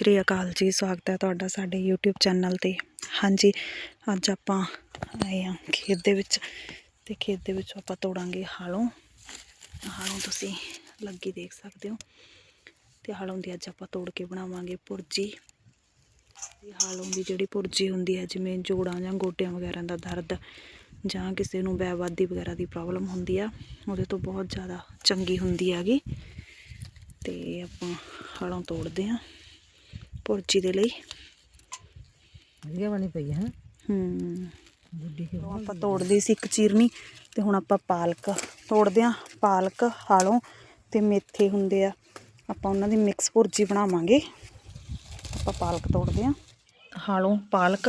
ਸ਼੍ਰੀ ਅਕਾਲ ਜੀ, ਸਵਾਗਤ ਹੈ ਤੁਹਾਡਾ ਸਾਡੇ YouTube ਚੈਨਲ ਤੇ। ਹਾਂਜੀ, ਅੱਜ ਆਪਾਂ ਆਏ ਹਾਂ ਖੇਤ ਦੇ ਵਿੱਚ ਤੇ ਖੇਤ ਦੇ ਵਿੱਚੋਂ ਆਪਾਂ ਤੋੜਾਂਗੇ ਹਾਲੋਂ। ਹਾਲੋਂ ਤੁਸੀਂ ਲੱਗੀ ਦੇਖ ਸਕਦੇ ਹੋ। ਤੇ ਹਾਲੋਂ ਦੀ ਅੱਜ ਆਪਾਂ ਤੋੜ ਕੇ ਬਣਾਵਾਂਗੇ ਭੁਰਜੀ ਤੇ ਹਾਲੋਂ ਦੀ ਜਿਹੜੀ ਭੁਰਜੀ ਹੁੰਦੀ ਹੈ, ਜਿਵੇਂ ਜੋੜਾਂ ਜਾਂ ਗੋਡਿਆਂ ਵਗੈਰਾ ਦਾ ਦਰਦ ਜਾਂ ਕਿਸੇ ਨੂੰ ਬੈਵਾਦੀ ਵਗੈਰਾ ਦੀ ਪ੍ਰੋਬਲਮ ਹੁੰਦੀ ਆ, ਉਹਦੇ ਤੋਂ ਬਹੁਤ ਜ਼ਿਆਦਾ ਚੰਗੀ ਹੁੰਦੀ ਹੈਗੀ। ਤੇ ਆਪਾਂ ਹਾਲੋਂ ਤੋੜਦੇ ਹਾਂ। ਭੁਰਜੀ ਦੇ ਲਈ। ਵਧੀਆ ਬਣੀ ਪਈ ਹੈ। ਹੂੰ। ਗੁੱਡੀ ਕਿ ਆਪਾਂ ਤੋੜਦੇ ਸੀ ਇੱਕ ਚੀਰਨੀ ਤੇ ਹੁਣ ਆਪਾਂ ਪਾਲਕ ਤੋੜਦੇ ਆ ਪਾਲਕ ਹਾਲੋਂ ਤੇ ਮੇਥੇ ਹੁੰਦੇ ਆ। ਆਪਾਂ ਉਹਨਾਂ ਦੀ ਮਿਕਸ ਭੁਰਜੀ ਬਣਾਵਾਂਗੇ। ਆਪਾਂ ਪਾਲਕ ਤੋੜਦੇ ਆ ਹਾਲੋਂ ਪਾਲਕ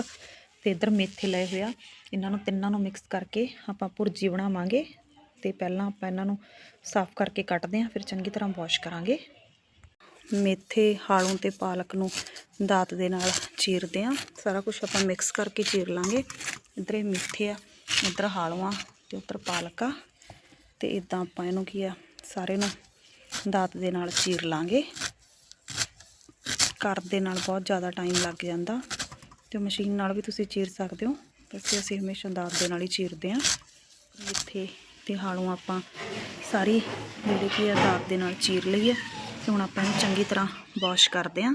ਤੇ ਇਧਰ ਮੇਥੇ ਲਏ ਹੋਏ ਆ। ਇਹਨਾਂ ਨੂੰ ਤਿੰਨਾਂ ਨੂੰ ਮਿਕਸ ਕਰਕੇ ਆਪਾਂ ਭੁਰਜੀ ਬਣਾਵਾਂਗੇ ਤੇ ਪਹਿਲਾਂ ਆਪਾਂ ਇਹਨਾਂ ਨੂੰ ਸਾਫ਼ ਕਰਕੇ ਕੱਟਦੇ ਆ ਫਿਰ ਚੰਗੀ ਤਰ੍ਹਾਂ ਵਾਸ਼ ਕਰਾਂਗੇ। ਮੇਥੇ ਹਾਲੋਂ ਤੇ ਪਾਲਕ ਨੂੰ ਦਾਤ ਦੇ ਨਾਲ ਚੀਰਦੇ ਆ। ਸਾਰਾ ਕੁਝ ਆਪਾਂ ਮਿਕਸ ਕਰਕੇ ਚੀਰ ਲਾਂਗੇ। ਇੱਧਰ ਇਹ ਮੇਥੇ ਆ, ਇੱਧਰ ਹਾਲੋਂ ਆ ਤੇ ਉੱਧਰ ਪਾਲਕ ਆ। ਤੇ ਇਦਾਂ ਆਪਾਂ ਇਹਨੂੰ ਕੀ ਆ, ਸਾਰੇ ਨੂੰ ਦਾਤ ਦੇ ਨਾਲ ਚੀਰ ਲਾਂਗੇ। ਕਰ ਦੇ ਨਾਲ ਬਹੁਤ ਜ਼ਿਆਦਾ ਟਾਈਮ ਲੱਗ ਜਾਂਦਾ। ਤੇ ਮਸ਼ੀਨ ਨਾਲ ਵੀ ਤੁਸੀਂ ਚੀਰ ਸਕਦੇ ਹੋ ਵੈਸੇ ਅਸੀਂ ਹਮੇਸ਼ਾ ਦਾਤ ਦੇ ਨਾਲ ਹੀ ਚੀਰਦੇ ਆ। ਮੇਥੇ ਤੇ ਹਾਲੋਂ ਆਪਾਂ ਸਾਰੀ, ਜਿਹੜੀ ਕੀ ਆ, ਦਾਤ ਦੇ ਨਾਲ ਚੀਰ ਲਈ ਹੈ ਤੇ ਹੁਣ ਆਪਾਂ ਇਹਨੂੰ ਚੰਗੀ ਤਰ੍ਹਾਂ ਵਾਸ਼ ਕਰਦੇ ਆਂ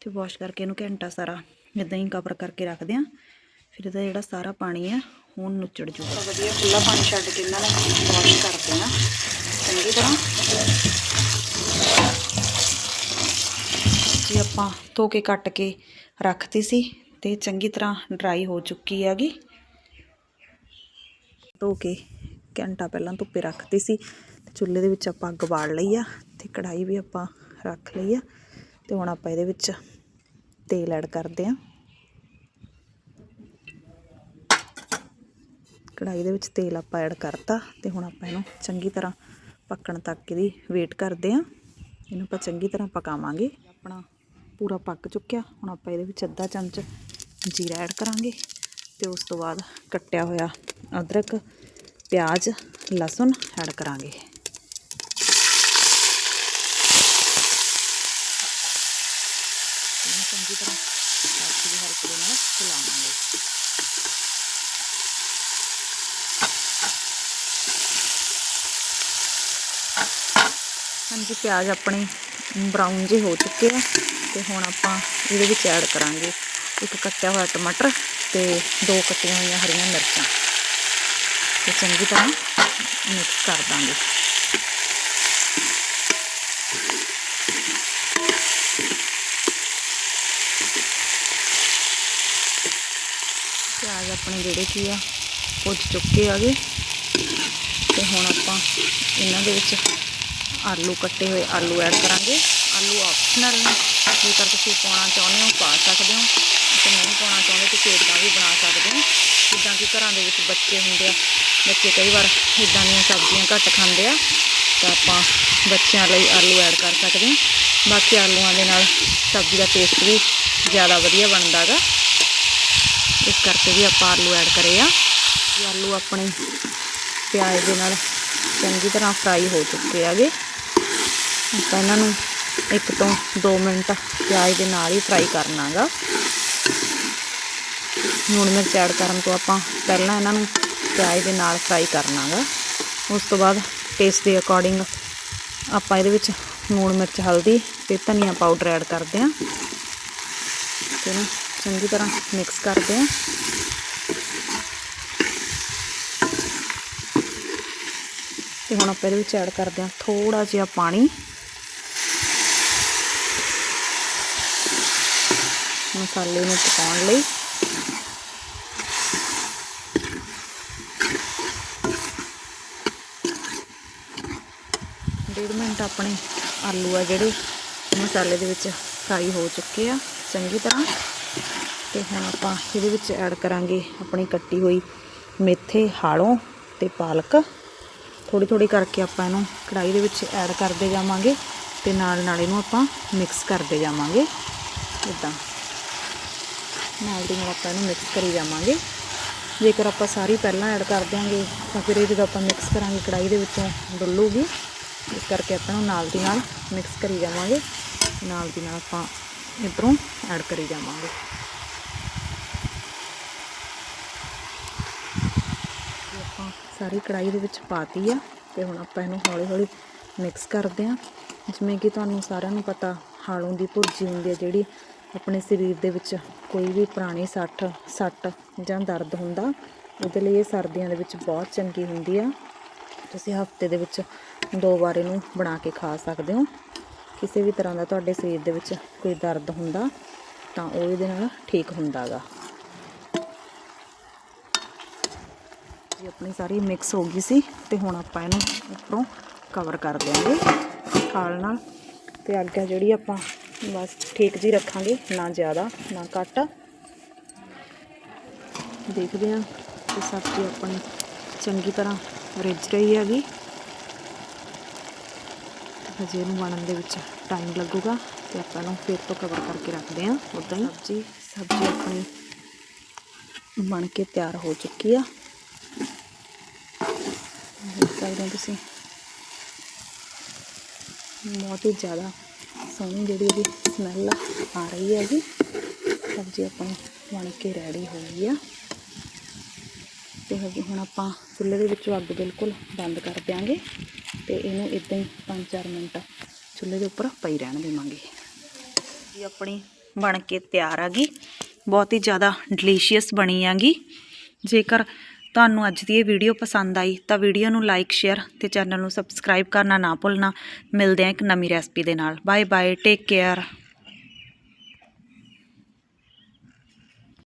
ਤੇ ਵਾਸ਼ ਕਰਕੇ ਇਹਨੂੰ ਘੰਟਾ ਸਾਰਾ ਇਦਾਂ ਹੀ ਕਵਰ ਕਰਕੇ ਰੱਖਦੇ ਆਂ ਫਿਰ ਇਹਦਾ ਜਿਹੜਾ ਸਾਰਾ ਪਾਣੀ ਆ, ਉਹ ਨੁੱਚੜ ਜੂਗਾ ਵਧੀਆ ਖੁੱਲਾ ਪਾਣੀ ਛੱਡ ਕੇ ਇਹਨਾਂ ਨੂੰ ਵਾਸ਼ ਕਰਦੇ ਆਂ ਚੰਗੀ ਤਰ੍ਹਾਂ। ਜੀ ਆਪਾਂ ਧੋ ਕੇ ਕੱਟ ਕੇ ਰੱਖਤੀ ਸੀ ਤੇ ਚੰਗੀ ਤਰ੍ਹਾਂ ਡਰਾਈ ਹੋ ਚੁੱਕੀ ਹੈਗੀ। ਧੋ ਕੇ ਘੰਟਾ ਪਹਿਲਾਂ ਧੁੱਪੇ ਰੱਖਤੀ ਸੀ ਤੇ ਚੁੱਲ੍ਹੇ ਦੇ ਵਿੱਚ ਆਪਾਂ ਅੱਗ ਬਾਲ ਲਈ ਆ। ਤੇ ਕੜਾਈ ਵੀ ਆਪਾਂ ਰੱਖ ਲਈ ਆ ਤੇ ਹੁਣ ਆਪਾਂ ਇਹਦੇ ਵਿੱਚ ਤੇਲ ਐਡ ਕਰਦੇ ਆ। ਕੜਾਈ ਦੇ ਵਿੱਚ ਤੇਲ ਆਪਾਂ ਐਡ ਕਰਤਾ ਤੇ ਹੁਣ ਆਪਾਂ ਇਹਨੂੰ ਚੰਗੀ ਤਰ੍ਹਾਂ ਪੱਕਣ ਤੱਕ ਇਹਦੀ ਵੇਟ ਕਰਦੇ ਆ। ਇਹਨੂੰ ਆਪਾਂ ਚੰਗੀ ਤਰ੍ਹਾਂ ਪਕਾਵਾਂਗੇ। ਆਪਣਾ ਪੂਰਾ ਪੱਕ ਚੁੱਕਿਆ। ਹੁਣ ਆਪਾਂ ਇਹਦੇ ਵਿੱਚ ਅੱਧਾ ਚਮਚ ਜੀਰਾ ਐਡ ਕਰਾਂਗੇ ਤੇ ਉਸ ਤੋਂ ਬਾਅਦ ਕੱਟਿਆ ਹੋਇਆ ਅਦਰਕ, ਪਿਆਜ਼, ਲਸਣ ਐਡ ਕਰਾਂਗੇ ਇਹਨੂੰ ਚੰਗੀ ਤਰ੍ਹਾਂ ਸਾਥੀ ਦੀ ਹਲਕੇ ਦੇ ਨਾਲ ਚਲਾਵਾਂਗੇ ਹਾਂਜੀ, ਪਿਆਜ਼ ਆਪਣੇ ਬਰਾਊਨ ਜਿਹੇ ਹੋ ਚੁੱਕੇ ਆ ਤੇ ਹੁਣ ਆਪਾਂ ਇਹਦੇ ਵਿੱਚ ਐਡ ਕਰਾਂਗੇ ਇੱਕ ਕੱਟਿਆ ਹੋਇਆ ਟਮਾਟਰ ਤੇ ਦੋ ਕੱਟੀਆਂ ਹੋਈਆਂ ਹਰੀਆਂ ਮਿਰਚਾਂ। ਤੇ ਚੰਗੀ ਤਰ੍ਹਾਂ ਮਿਕਸ ਕਰ ਦਾਂਗੇ ਪਿਆਜ਼ ਆਪਣੇ ਜਿਹੜੇ ਕੀ ਆ ਭੁੱਜ ਚੁੱਕੇ ਆਗੇ। ਤੇ ਹੁਣ ਆਪਾਂ ਇਹਨਾਂ ਦੇ ਵਿੱਚ ਆਲੂ ਕੱਟੇ ਹੋਏ ਆਲੂ ਐਡ ਕਰਾਂਗੇ। ਆਲੂ ਆਪਸ਼ਨਲ ਨੇ, ਜੇਕਰ ਤੁਸੀਂ ਪਾਉਣਾ ਚਾਹੁੰਦੇ ਹੋ, ਪਾ ਸਕਦੇ ਹੋ। ਤੇ ਨਹੀਂ ਪਾਉਣਾ ਚਾਹੁੰਦੇ, ਤੁਸੀਂ ਇੱਦਾਂ ਵੀ ਬਣਾ ਸਕਦੇ ਹੋ। ਜਿੱਦਾਂ ਕਿ ਘਰਾਂ ਦੇ ਵਿੱਚ ਬੱਚੇ ਹੁੰਦੇ ਆ, ਬੱਚੇ ਕਈ ਵਾਰ ਇੱਦਾਂ ਦੀਆਂ ਸਬਜ਼ੀਆਂ ਘੱਟ ਖਾਂਦੇ ਆ, ਤਾਂ ਆਪਾਂ ਬੱਚਿਆਂ ਲਈ ਆਲੂ ਐਡ ਕਰ ਸਕਦੇ ਹਾਂ। ਬਾਕੀ ਆਲੂਆਂ ਦੇ ਨਾਲ ਸਬਜ਼ੀ ਦਾ ਟੇਸਟ ਵੀ ਜ਼ਿਆਦਾ ਵਧੀਆ ਬਣਦਾ ਗਾ। ਇਸ ਕਰਕੇ ਵੀ ਆਪਾਂ ਆਲੂ ਐਡ ਕਰੇ ਆ। ਇਹ ਆਲੂ ਆਪਣੇ ਪਿਆਜ਼ ਦੇ ਨਾਲ ਚੰਗੀ ਤਰ੍ਹਾਂ ਫਰਾਈ ਹੋ ਚੁੱਕੇ ਆਗੇ ਆਪਾਂ ਇਹਨਾਂ ਨੂੰ ਇੱਕ ਤੋਂ 2 ਮਿੰਟ ਪਿਆਜ਼ ਦੇ ਨਾਲ ਹੀ ਫਰਾਈ ਕਰਨਾਗਾ ਲੂਣ ਮਿਰਚ ਐਡ ਕਰਨ ਤੋਂ ਆਪਾਂ ਪਹਿਲਾਂ ਇਹਨਾਂ ਨੂੰ ਪਿਆਜ਼ ਦੇ ਨਾਲ ਫਰਾਈ ਕਰਨਾਗਾ ਉਸ ਤੋਂ ਬਾਅਦ ਟੇਸਟ ਦੇ ਅਕੋਰਡਿੰਗ ਆਪਾਂ ਇਹਦੇ ਵਿੱਚ ਲੂਣ ਮਿਰਚ, ਹਲਦੀ ਤੇ ਧਨੀਆ ਪਾਊਡਰ ਐਡ ਕਰਦੇ ਹਾਂ। ਤੇ ਚੰਗੀ ਤਰ੍ਹਾਂ ਮਿਕਸ ਕਰਦੇ ਹਾਂ। ਤੇ ਹੁਣ ਆਪਾਂ ਇਹਦੇ ਵਿੱਚ ਐਡ ਕਰਦੇ ਹਾਂ ਥੋੜਾ ਜਿਹਾ ਪਾਣੀ। ਮਸਾਲੇ ਨੂੰ ਪਕਾਉਣ ਲਈ। ਡੇਢ ਮਿੰਟ ਆਪਣੇ ਆਲੂ ਆ ਜਿਹੜੇ ਮਸਾਲੇ ਦੇ ਵਿੱਚ ਫਰਾਈ ਹੋ ਚੁੱਕੇ ਆ। ਚੰਗੀ ਤਰ੍ਹਾਂ ਤੇ ਹੁਣ ਆਪਾਂ ਇਹਦੇ ਵਿੱਚ ਐਡ ਕਰਾਂਗੇ ਆਪਣੀ ਕੱਟੀ ਹੋਈ ਮੇਥੇ, ਹਾਲੋਂ ਤੇ ਪਾਲਕ। ਥੋੜੀ ਥੋੜੀ ਕਰਕੇ ਆਪਾਂ ਇਹਨੂੰ ਕੜਾਈ ਦੇ ਵਿੱਚ ਐਡ ਕਰਦੇ ਜਾਵਾਂਗੇ ਤੇ ਨਾਲ ਨਾਲ ਇਹਨੂੰ ਆਪਾਂ ਮਿਕਸ ਕਰਦੇ ਜਾਵਾਂਗੇ। ਇਦਾਂ ਨਾਲ ਦੀ ਨਾਲ ਆਪਾਂ ਇਹਨੂੰ ਮਿਕਸ ਕਰੀ ਜਾਵਾਂਗੇ। ਜੇਕਰ ਆਪਾਂ ਸਾਰੀ ਪਹਿਲਾਂ ਐਡ ਕਰ ਦਿਆਂਗੇ, ਤਾਂ ਫਿਰ ਇਹ ਜਦੋਂ ਆਪਾਂ ਮਿਕਸ ਕਰਾਂਗੇ ਕੜਾਈ ਦੇ ਵਿੱਚੋਂ ਡੁੱਲੂਗੀ, ਇਸ ਕਰਕੇ ਆਪਾਂ ਨੂੰ ਨਾਲ ਦੀ ਨਾਲ ਮਿਕਸ ਕਰੀ ਜਾਵਾਂਗੇ। ਨਾਲ ਦੀ ਨਾਲ ਆਪਾਂ ਇੱਧਰੋਂ ਐਡ ਕਰੀ ਜਾਵਾਂਗੇ ਇਹ ਆਪਾਂ ਸਾਰੀ ਕੜਾਈ ਦੇ ਵਿੱਚ ਪਾਤੀ ਆ ਤੇ ਹੁਣ ਆਪਾਂ ਇਹਨੂੰ ਹੌਲੀ ਹੌਲੀ ਮਿਕਸ ਕਰਦੇ ਆ। ਜਿਵੇਂ ਕਿ ਤੁਹਾਨੂੰ ਸਾਰਿਆਂ ਨੂੰ ਪਤਾ, ਹਾਲੋਂ ਦੀ ਭੁਰਜੀ ਹੁੰਦੀ ਹੈ ਜਿਹੜੀ ਆਪਣੇ ਸਰੀਰ ਦੇ ਵਿੱਚ ਕੋਈ ਵੀ ਪੁਰਾਣੀ ਸੱਟ ਸੱਟ ਜਾਂ ਦਰਦ ਹੁੰਦਾ, ਉਹਦੇ ਲਈ ਇਹ ਸਰਦੀਆਂ ਦੇ ਵਿੱਚ ਬਹੁਤ ਚੰਗੀ ਹੁੰਦੀ ਆ। ਤੁਸੀਂ ਹਫ਼ਤੇ ਦੇ ਵਿੱਚ ਦੋ ਵਾਰ ਇਹਨੂੰ ਬਣਾ ਕੇ ਖਾ ਸਕਦੇ ਹੋ। ਕਿਸੇ ਵੀ ਤਰ੍ਹਾਂ ਦਾ ਤੁਹਾਡੇ ਸਰੀਰ ਦੇ ਵਿੱਚ ਕੋਈ ਦਰਦ ਹੁੰਦਾ, ਤਾਂ ਉਹ ਇਹਦੇ ਨਾਲ ਠੀਕ ਹੁੰਦਾਗਾ। ਜੀ, ਆਪਣੀ ਸਾਰੀ ਮਿਕਸ ਹੋ ਗਈ ਸੀ ਤੇ ਹੁਣ ਆਪਾਂ ਇਹਨੂੰ ਉੱਪਰੋਂ ਕਵਰ ਕਰ ਦਿਆਂਗੇ। ਖਾਲ ਨਾਲ ਤੇ ਹੈ ਜਿਹੜੀ ਆਪਾਂ ਬਸ ਠੀਕ ਜੀ ਰੱਖਾਂਗੇ, ਨਾ ਜ਼ਿਆਦਾ, ਨਾ ਘੱਟ। ਦੇਖਦੇ ਹਾਂ ਕਿ ਸਬਜ਼ੀ ਆਪਣੀ ਚੰਗੀ ਤਰ੍ਹਾਂ ਰਿੱਝ ਰਹੀ ਹੈਗੀ। ਹਜੇ ਇਹਨੂੰ ਬਣਨ ਦੇ ਵਿੱਚ ਟਾਈਮ ਲੱਗੂਗਾ ਤੇ ਆਪਾਂ ਇਹਨੂੰ ਫਿਰ ਤੋਂ ਕਵਰ ਕਰਕੇ ਰੱਖਦੇ ਹਾਂ ਉਦਾਂ ਹੀ। ਸਬਜ਼ੀ ਸਬਜ਼ੀ ਆਪਣੀ ਬਣ ਕੇ ਤਿਆਰ ਹੋ ਚੁੱਕੀ ਆ। ਸਕਦੇ ਹੋ ਤੁਸੀਂ? ਬਹੁਤ ਹੀ ਜ਼ਿਆਦਾ ਸੋਹਣੀ ਜਿਹੜੀ ਇਹਦੀ ਸਮੈਲ ਆ ਰਹੀ ਹੈਗੀ ਸਬਜ਼ੀ ਆਪਣੀ ਬਣ ਕੇ ਰੈਡੀ ਹੋ ਗਈ ਆ। ਤੇ ਹੁਣ ਆਪਾਂ ਚੁੱਲ੍ਹੇ ਦੇ ਵਿੱਚੋਂ ਅੱਗ ਬਿਲਕੁਲ ਬੰਦ ਕਰ ਦਿਆਂਗੇ। ਤੇ ਇਹਨੂੰ ਇਦਾਂ ਹੀ 5-4 ਮਿੰਟ ਚੁੱਲ੍ਹੇ ਦੇ ਉੱਪਰ ਪਈ ਰਹਿਣ ਦੇਵਾਂਗੇ। ਜੀ ਆਪਣੀ ਬਣ ਕੇ ਤਿਆਰ ਆ ਗਈ। ਬਹੁਤ ਹੀ ਜ਼ਿਆਦਾ ਡਿਲੀਸ਼ੀਅਸ ਬਣੀ ਆਗੀ। ਜੇਕਰ ਤੁਹਾਨੂੰ ਅੱਜ ਦੀ ਇਹ ਵੀਡੀਓ ਪਸੰਦ ਆਈ ਤਾਂ ਵੀਡੀਓ ਨੂੰ ਲਾਈਕ ਸ਼ੇਅਰ ਤੇ ਚੈਨਲ ਨੂੰ ਸਬਸਕ੍ਰਾਈਬ ਕਰਨਾ ਨਾ ਭੁੱਲਣਾ। ਮਿਲਦੇ ਹਾਂ ਇੱਕ ਨਵੀਂ ਰੈਸਪੀ ਦੇ ਨਾਲ। Bye bye take care